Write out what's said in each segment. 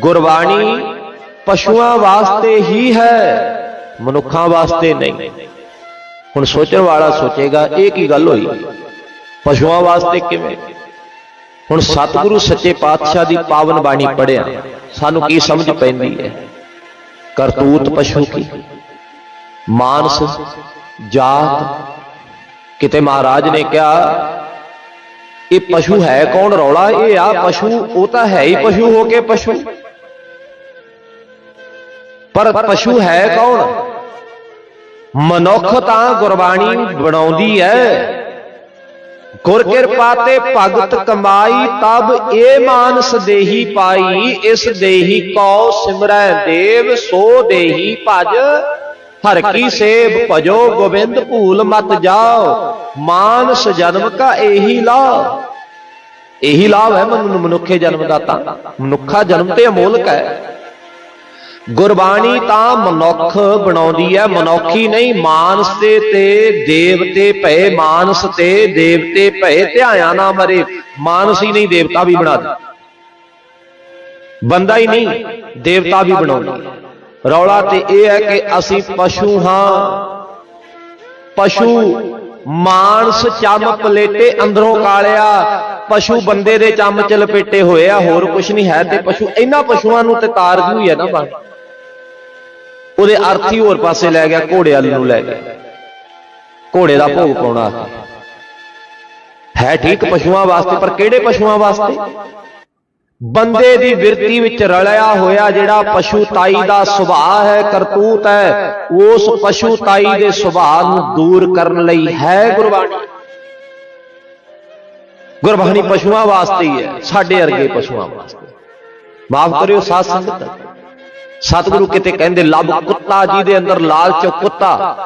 ਗੁਰਬਾਣੀ ਪਸ਼ੂਆਂ ਵਾਸਤੇ ਹੀ ਹੈ, ਮਨੁੱਖਾਂ ਵਾਸਤੇ ਨਹੀਂ। ਹੁਣ ਸੋਚਣ ਵਾਲਾ ਸੋਚੇਗਾ, ਇਹ ਕੀ ਗੱਲ ਹੋਈ? ਪਸ਼ੂਆਂ ਵਾਸਤੇ ਕਿਵੇਂ? ਹੁਣ ਸਤਿਗੁਰੂ ਸੱਚੇ ਪਾਤਸ਼ਾਹ ਦੀ ਪਾਵਨ ਬਾਣੀ ਪੜਿਆ ਸਾਨੂੰ ਕੀ ਸਮਝ ਪੈਂਦੀ ਹੈ? ਕਰਤੂਤ ਪਸ਼ੂ ਕੀ? ਮਾਨਸ, ਜਾਤ, ਕਿਤੇ ਮਹਾਰਾਜ ਨੇ ਕਿਹਾ ਇਹ ਪਸ਼ੂ ਹੈ ਕੌਣ ਰੌਲਾ? ਇਹ ਆ ਪਸ਼ੂ, ਉਹ ਤਾਂ ਹੈ ਹੀ ਪਸ਼ੂ ਹੋ ਕੇ ਪਸ਼ੂ। ਪਰ ਪਸ਼ੂ ਹੈ ਕੌਣ? ਮਨੁੱਖ ਤਾਂ ਗੁਰਬਾਣੀ ਬਣਾਉਂਦੀ ਹੈ। ਗੁਰ ਕਿਰਪਾ ਤੇ ਭਗਤ ਕਮਾਈ, ਤਬ ਇਹ ਮਾਨਸ ਦੇਹੀ ਪਾਈ, ਇਸ ਦੇਹੀ ਕੋ ਸਿਮਰੈ ਦੇਵ, ਸੋ ਦੇਹੀ ਭਜ। ਹਰ ਕੀ ਸੇਵ ਭਜੋ ਗੋਬਿੰਦ ਭੂਲ ਮਤ ਜਾਓ। ਮਾਨਸ ਜਨਮ ਕਾ ਇਹੀ ਲਾਭ ਇਹੀ ਲਾਭ ਹੈ ਮਨੁ ਮਨੁੱਖੇ ਜਨਮ ਦਾ ਤਾਂ। ਮਨੁੱਖਾ ਜਨਮ ਤੇ ਅਮੋਲਕ ਹੈ। ਗੁਰਬਾਣੀ ਤਾਂ ਮਨੁੱਖ ਬਣਾਉਂਦੀ ਹੈ। ਮਨੁੱਖੀ ਨਹੀਂ ਮਾਨਸ ਤੇ ਤੇ ਦੇਵਤੇ ਭਏ ਮਾਨਸ ਤੇ ਦੇਵਤੇ ਭਏ। ਧਿਆਇਆ ਨਾ ਮਰੇ। ਮਾਨਸ ਹੀ ਨਹੀਂ ਦੇਵਤਾ ਵੀ ਬਣਾ ਦੇ। ਬੰਦਾ ਹੀ ਨਹੀਂ ਦੇਵਤਾ ਵੀ ਬਣਾਉਂਦੀ। ਰੌਲਾ ਤੇ ਇਹ ਹੈ ਕਿ ਅਸੀਂ ਪਸ਼ੂ ਹਾਂ। ਪਸ਼ੂ ਮਾਨਸ ਚਮ ਪਲੇਟੇ ਅੰਦਰੋਂ ਕਾਲਿਆ। ਪਸ਼ੂ ਬੰਦੇ ਦੇ ਚੰਮ ਚ ਲਪੇਟੇ ਹੋਏ ਆ, ਹੋਰ ਕੁਝ ਨਹੀਂ ਹੈ ਤੇ ਪਸ਼ੂ ਇਹਨਾਂ ਪਸ਼ੂਆਂ ਨੂੰ ਤੇ ਤਾਰ ਹੀ ਹੈ ਨਾ ਬਣ। ਉਹਦੇ ਅਰਥ ਹੀ ਹੋਰ ਪਾਸੇ ਲੈ ਗਿਆ, ਘੋੜੇ ਵਾਲੀ ਨੂੰ ਲੈ ਗਿਆ। ਘੋੜੇ ਦਾ ਭੋਗ ਪਾਉਣਾ। ਹੈ ਠੀਕ ਪਸ਼ੂਆਂ ਵਾਸਤੇ, ਪਰ ਕਿਹੜੇ ਪਸ਼ੂਆਂ ਵਾਸਤੇ? ਬੰਦੇ ਦੀ ਵਿਰਤੀ ਵਿੱਚ ਰਲਿਆ ਹੋਇਆ ਜਿਹੜਾ ਪਸ਼ੂ ਤਾਈ ਦਾ ਸੁਭਾਅ ਹੈ, ਕਰਤੂਤ ਹੈ, ਉਸ ਪਸ਼ੂ ਤਾਈ ਦੇ ਸੁਭਾਅ ਨੂੰ ਦੂਰ ਕਰਨ ਲਈ ਹੈ ਗੁਰਬਾਣੀ। ਗੁਰਬਾਣੀ ਪਸ਼ੂਆਂ ਵਾਸਤੇ ਹੀ ਹੈ, ਸਾਡੇ ਵਰਗੇ ਪਸ਼ੂਆਂ ਵਾਸਤੇ। ਮਾਫ ਕਰਿਓ, ਸਾਧ ਸੰਗਤ। ਸਤਿਗੁਰੂ ਕਿਤੇ ਕਹਿੰਦੇ, ਲੱਭ ਕੁੱਤਾ ਜੀ ਦੇ ਅੰਦਰ ਲਾਲਚ ਕੁੱਤਾ,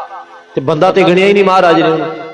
ਤੇ ਬੰਦਾ ਤੇ ਗਣਿਆ ਹੀ ਨਹੀਂ ਮਹਾਰਾਜ ਨੇ।